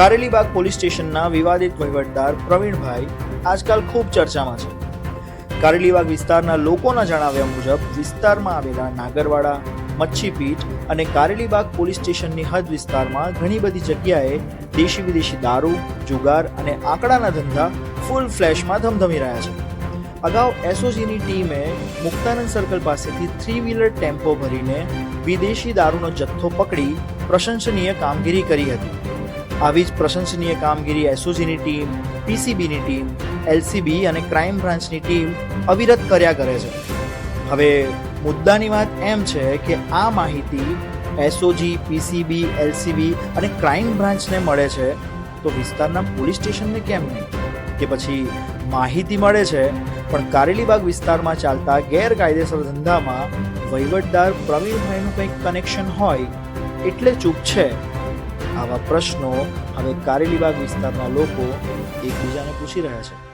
Karelibaug police સ્ટેશનના વિવાદિત વહીવટદાર પ્રવીણભાઈ આજકાલ ખૂબ ચર્ચામાં છે. કારેલીબાગ વિસ્તારના લોકોના જણાવ્યા મુજબ, વિસ્તારમાં આવેલા નાગરવાડા મચ્છીપીઠ અને કારેલીબાગ પોલીસ સ્ટેશનની હદ વિસ્તારમાં ઘણી બધી જગ્યાએ દેશી વિદેશી દારૂ, જુગાર અને આંકડાના ધંધા ફૂલ ફ્લેશમાં ધમધમી રહ્યા છે. અગાઉ એસઓજીની ટીમે મુક્તાનંદ સર્કલ પાસેથી થ્રી વ્હીલર ટેમ્પો ભરીને વિદેશી દારૂનો જથ્થો પકડી પ્રશંસનીય કામગીરી કરી હતી. આવી જ પ્રશંસનીય કામગીરી એસઓજીની ટીમ, પીસીબીની ટીમ, એલસીબી અને ક્રાઇમ બ્રાન્ચની ટીમ અવિરત કર્યા કરે છે. હવે મુદ્દાની વાત એમ છે કે આ માહિતી એસઓજી, પીસીબી, એલસીબી અને ક્રાઇમ બ્રાન્ચને મળે છે તો વિસ્તારના પોલીસ સ્ટેશનને કેમ નહીં? કે પછી માહિતી મળે છે, પણ કારેલીબાગ વિસ્તારમાં ચાલતા ગેરકાયદેસર ધંધામાં વહીવટદાર પ્રવીણભાઈનું કંઈક કનેક્શન હોય એટલે ચૂપ છે. આવા પ્રશ્નો હવે કારેલીબાગ વિસ્તારના લોકો એકબીજાને પૂછી રહ્યા છે.